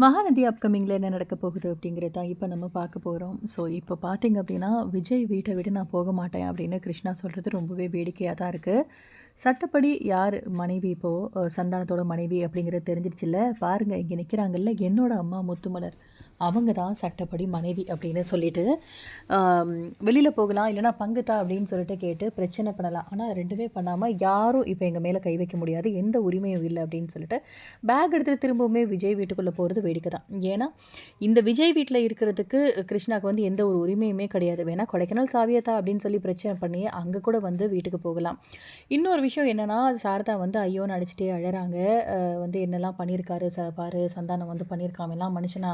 மகாநதி அப்கமிங்கில் என்ன நடக்க போகுது அப்படிங்கிறது தான் இப்போ நம்ம பார்க்க போகிறோம் ஸோ இப்போ பார்த்தீங்க அப்படின்னா விஜய் வீட்டை விட நான் போக மாட்டேன் அப்படின்னு கிருஷ்ணா சொல்கிறது ரொம்பவே வேடிக்கையாக தான் இருக்குது சட்டப்படி யார் மனைவி இப்போது சந்தானத்தோட மனைவி அப்படிங்கிறது தெரிஞ்சிருச்சுல்ல பாருங்கள் இங்கே நிற்கிறாங்கல்ல என்னோட அம்மா முத்துமலர். அவங்க தான் சட்டப்படி மனைவி அப்படின்னு சொல்லிட்டு வெளியில் போகலாம் இல்லைனா பங்குத்தா அப்படின்னு சொல்லிட்டு கேட்டு பிரச்சனை பண்ணலாம். ஆனால் ரெண்டுமே பண்ணாமல் யாரும் இப்போ எங்கள் மேலே கை வைக்க முடியாது. எந்த உரிமையும் இல்லை அப்படின்னு சொல்லிட்டு பேக் எடுத்துகிட்டு திரும்பவுமே விஜய் வீட்டுக்குள்ளே போகிறது வேடிக்கை தான். ஏன்னா இந்த விஜய் வீட்டில் இருக்கிறதுக்கு கிருஷ்ணாவுக்கு வந்து எந்த ஒரு உரிமையுமே கிடையாது. வேணால் கொடைக்கானல் சாவியத்தா அப்படின்னு சொல்லி பிரச்சனை பண்ணி அங்கே கூட வந்து வீட்டுக்கு போகலாம். இன்னொரு விஷயம் என்னென்னா சாரதா வந்து ஐயோ நடிச்சிட்டே அழகிறாங்க வந்து என்னெல்லாம் பண்ணியிருக்காரு ச பாரு சந்தானம் வந்து பண்ணியிருக்காமெல்லாம் மனுஷனா.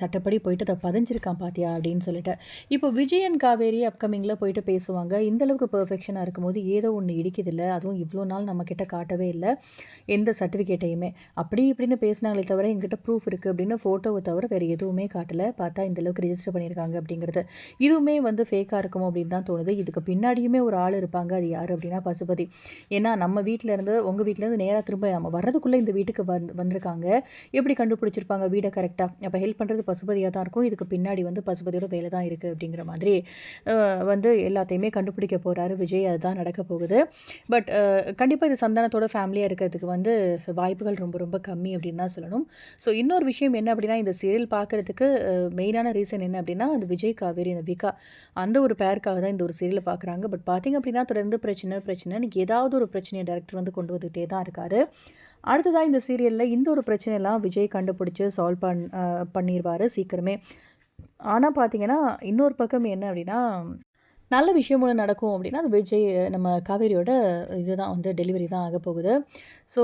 சட்டப்படி போயிட்டு அதை பதிஞ்சிருக்கான் பாத்தியா அப்படின்னு சொல்லிட்டு. இப்போ விஜயன் காவேரி அப்கமிங்கில் போயிட்டு பேசுவாங்க. இந்தளவுக்கு பர்ஃபெக்ஷனாக இருக்கும்போது ஏதோ ஒன்று இடிக்குதில்ல அதுவும் இவ்வளோ நாள் நம்மக்கிட்ட காட்டவே இல்லை எந்த சர்டிஃபிகேட்டையுமே அப்படி இப்படின்னு பேசினாங்களே தவிர எங்கிட்ட ப்ரூஃப் இருக்குது அப்படின்னு ஃபோட்டோவை தவிர வேறு எதுவுமே காட்டலை. பார்த்தா இந்தளவுக்கு ரிஜிஸ்டர் பண்ணியிருக்காங்க அப்படிங்கிறது. இதுவுமே வந்து ஃபேக்காக இருக்குமோ அப்படின்னு தான் தோணுது. இதுக்கு பின்னாடியுமே ஒரு ஆள் இருப்பாங்க. அது யார் அப்படின்னா பசுபதி. ஏன்னா நம்ம வீட்டிலேருந்து உங்கள் வீட்டிலேருந்து நேராக திரும்ப நம்ம வர்றதுக்குள்ளே இந்த வீட்டுக்கு வந்து வந்திருக்காங்க. எப்படி கண்டுபிடிச்சிருப்பாங்க வீடை கரெக்டாக அப்போ ஹெல்ப் பண்ணுறது பசுபதியாக தான் இருக்கும். இதுக்கு பின்னாடி வந்து பசுபதியோட வேலை தான் இருக்குது அப்படிங்கிற மாதிரி வந்து எல்லாத்தையுமே கண்டுபிடிக்க போகிறாரு விஜய். அதுதான் நடக்க போகுது. பட் கண்டிப்பாக இது சந்தானத்தோட ஃபேமிலியாக இருக்கிறதுக்கு வந்து வாய்ப்புகள் ரொம்ப ரொம்ப கம்மி அப்படின்னு தான் சொல்லணும். ஸோ இன்னொரு விஷயம் என்ன அப்படின்னா இந்த சீரியல் பார்க்குறதுக்கு மெயினான ரீசன் என்ன அப்படின்னா அந்த விஜய் காவேரி அந்த விகா. அந்த ஒரு பேருக்காக தான் இந்த ஒரு சீரியலை பார்க்குறாங்க. பட் பார்த்திங்க அப்படின்னா தொடர்ந்து பிரச்சனை பிரச்சனை எனக்கு ஏதாவது ஒரு பிரச்சனையை டேரக்டர் வந்து கொண்டு வந்துகிட்டே தான் இருக்கார். அடுத்ததாக இந்த சீரியலில் இந்த ஒரு பிரச்சனையெல்லாம் விஜய் கண்டுபிடிச்சி சால்வ் பண் பண்ணிடுவார் சீக்கிரமே. ஆனால் பார்த்தீங்கன்னா இன்னொரு பக்கம் என்ன அப்படின்னா நல்ல விஷயம் ஒன்று நடக்கும் அப்படின்னா அது விஜய் நம்ம காவேரியோட இதுதான் வந்து டெலிவரி தான் ஆக போகுது. ஸோ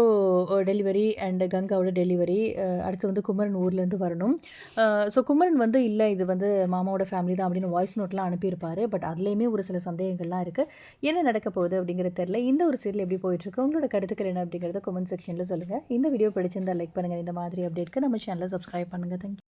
டெலிவரி அண்டு கங்காவோட டெலிவரி அடுத்து வந்து குமரன் ஊர்லேருந்து வரணும். ஸோ குமரன் வந்து இல்லை இது வந்து மாமாவோட ஃபேமிலி தான் அப்படின்னு வாய்ஸ் நோட்லாம் அனுப்பியிருப்பார். பட் அதுலேயுமே ஒரு சில சந்தேகங்கள்லாம் இருக்குது என்ன நடக்க போகுது அப்படிங்கிறது தெரில இந்த ஒரு சீரியல் எப்படி போயிட்டுருக்கு உங்களோட கருத்துக்கள் என்ன அப்படிங்கிறத கமெண்ட் செக்ஷனில் சொல்லுங்கள் இந்த வீடியோ பிடிச்சிருந்தால் லைக் பண்ணுங்கள் இந்த மாதிரி அப்டேட்க்கு நம்ம சேனலை சப்ஸ்கிரைப் பண்ணுங்கள் தேங்க்யூ